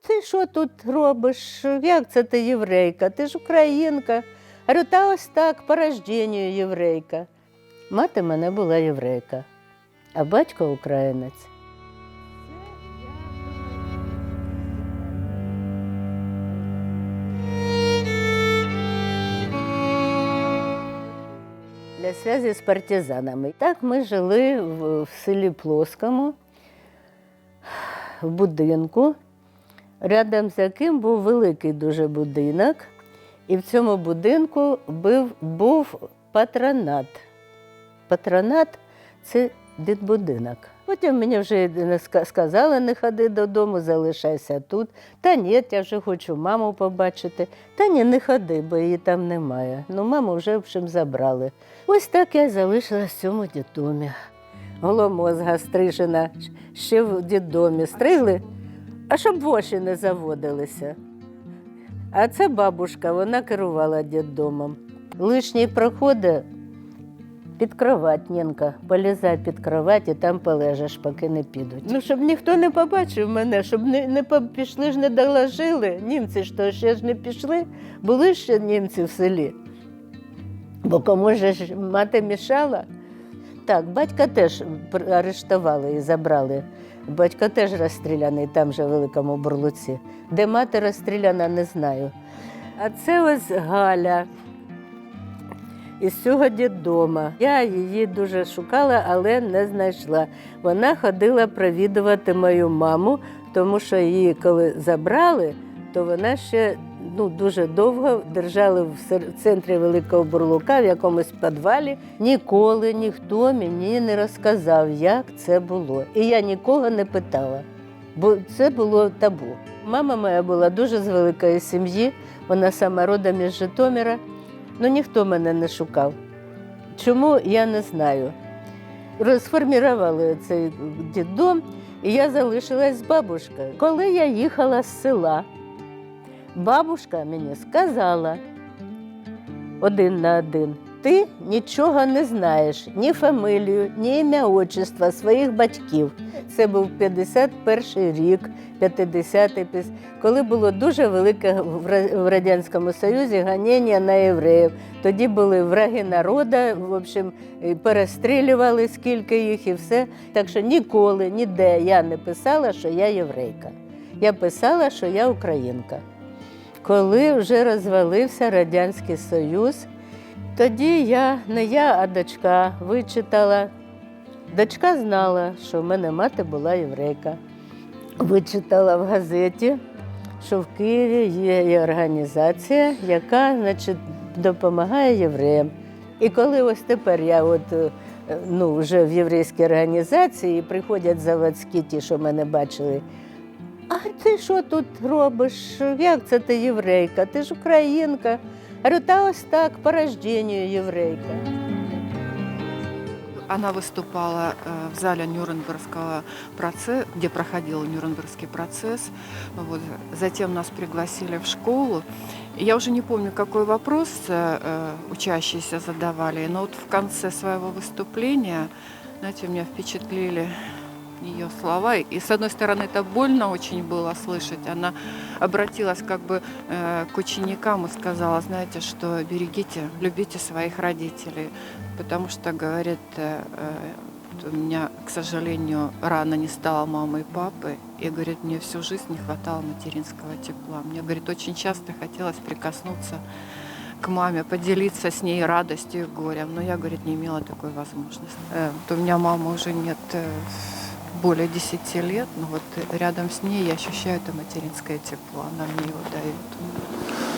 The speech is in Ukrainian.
ти що тут робиш? Як це ти єврейка? Ти ж українка. Говорю, та ось так, по рожденню єврейка. Мати мене була єврейка, а батько українець. Для зв'язку з партизанами. Так ми жили в, селі Плоскому, в будинку, рядом з яким був великий дуже будинок, і в цьому будинку був, був патронат. Патронат це дитбудинок. Потім мені вже сказали, не ходи додому, залишайся тут. Та ні, я вже хочу маму побачити. Та ні, не ходи, бо її там немає. Ну, маму вже в общем, забрали. Ось так я залишилась в цьому дитомі. Голомозга стрижена ще в дитомі. Стригли, а щоб воші не заводилися. А це бабушка, вона керувала дитдомом. Лишні проходи під кровать, Нінка, полізай під кровать і там полежиш, поки не підуть. Ну, щоб ніхто не побачив мене, щоб не, не пішли ж не доложили. Німці ж ще ж не пішли, були ще німці в селі. Бо кому ж мати мішала? Так, батька теж арештували і забрали. Батько теж розстріляний там же в Великому Бурлуці. Де мати розстріляна, не знаю. А це ось Галя із цього дідома. Я її дуже шукала, але не знайшла. Вона ходила провідувати мою маму, тому що її, коли забрали, то вона ще ну, дуже довго держали в центрі Великого Бурлука, в якомусь підвалі. Ніколи ніхто мені не розказав, як це було. І я нікого не питала, бо це було табу. Мама моя була дуже з великої сім'ї, вона сама родом із Житомира. Ну ніхто мене не шукав. Чому я не знаю. Розформували цей дідом, і я залишилась з бабушкою. Коли я їхала з села, бабушка мені сказала один на один: ти нічого не знаєш, ні фамилію, ні ім'я отчества своїх батьків. Це був 51 рік, 50-й, піс- коли було дуже велике в Радянському Союзі ганіння на євреїв. Тоді були враги народу, в общем, перестрілювали скільки їх і все. Так що ніколи, ніде я не писала, що я єврейка. Я писала, що я українка. Коли вже розвалився Радянський Союз, тоді я, не я, а дочка вичитала. Дочка знала, що в мене мати була єврейка. Вичитала в газеті, що в Києві є, організація, яка значить, допомагає євреям. І коли ось тепер я от, е, ну, вже в єврейській організації приходять заводські, ті, що мене бачили, а ти що тут робиш? Як це ти єврейка? Ти ж українка. Говорю, та ось так, по рожденню єврейка. Она выступала э, в зале Нюрнбергского процесса, где проходил Нюрнбергский процесс. Вот. Затем нас пригласили в школу. И Я уже не помню, какой вопрос э, э, учащиеся задавали, но вот в конце своего выступления, знаете, меня впечатлили ее слова. И с одной стороны, это больно очень было слышать. Она обратилась как бы э, к ученикам и сказала, знаете, что берегите, любите своих родителей, потому что, говорит, э, у меня, к сожалению, рано не стало мамы и папы, и, говорит, мне всю жизнь не хватало материнского тепла. Мне, говорит, очень часто хотелось прикоснуться к маме, поделиться с ней радостью и горем, но я, говорит, не имела такой возможности. Э, вот у меня мамы уже нет э, более 10 лет, но вот рядом с ней я ощущаю это материнское тепло, она мне его дает.